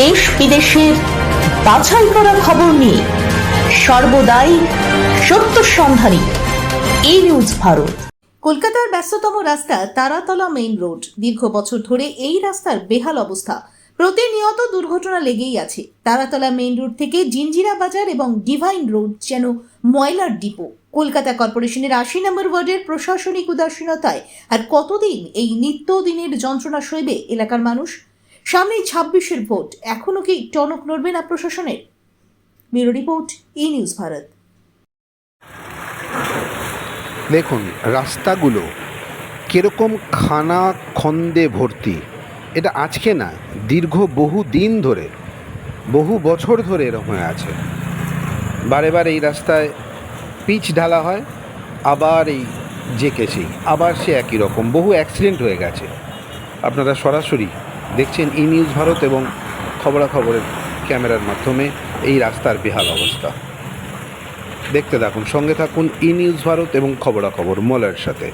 দেশ বিদেশের বাছাই করা খবর নিয়ে সর্বদাই সত্য সন্ধানী। এই নিউজ ভারত। কলকাতার ব্যস্ততম রাস্তা তারাতলা মেইন রোড। দীর্ঘ বছর ধরে এই রাস্তার বেহাল অবস্থা। প্রতিনিয়ত দুর্ঘটনা লেগেই আছে। তারাতলা মেইন রোড থেকে জিঞ্জিরা বাজার এবং ডিভাইন রোড যেন ময়লার ডিপো। কলকাতা কর্পোরেশনের আশি নম্বর ওয়ার্ডের প্রশাসনিক উদাসীনতায় আর কতদিন এই নিত্যদিনের যন্ত্রণা সইবে এলাকার মানুষ? সামনেই ছাব্বিশের ভোট। এখনও কি টনক নড়বে না প্রশাসনের? Bureau report, E news Bharat. দেখুন, রাস্তাগুলো কীরকম খানা খন্দে ভর্তি। এটা আজকে না, দীর্ঘ বহু দিন ধরে, বহু বছর ধরে এরকম হয়ে আছে। বারে বারে এই রাস্তায় পিচ ঢালা হয়, আবার এই জেকেছি, আবার সে একই রকম, বহু অ্যাক্সিডেন্ট হয়ে গেছে। আপনারা সরাসরি দেখছেন ই নিউজ ভারত এবং খবরাখবরের ক্যামেরার মাধ্যমে এই রাস্তার বেহাল অবস্থা। দেখতে থাকুন, সঙ্গে থাকুন ই নিউজ ভারত এবং খবরাখবর মলের সাথে।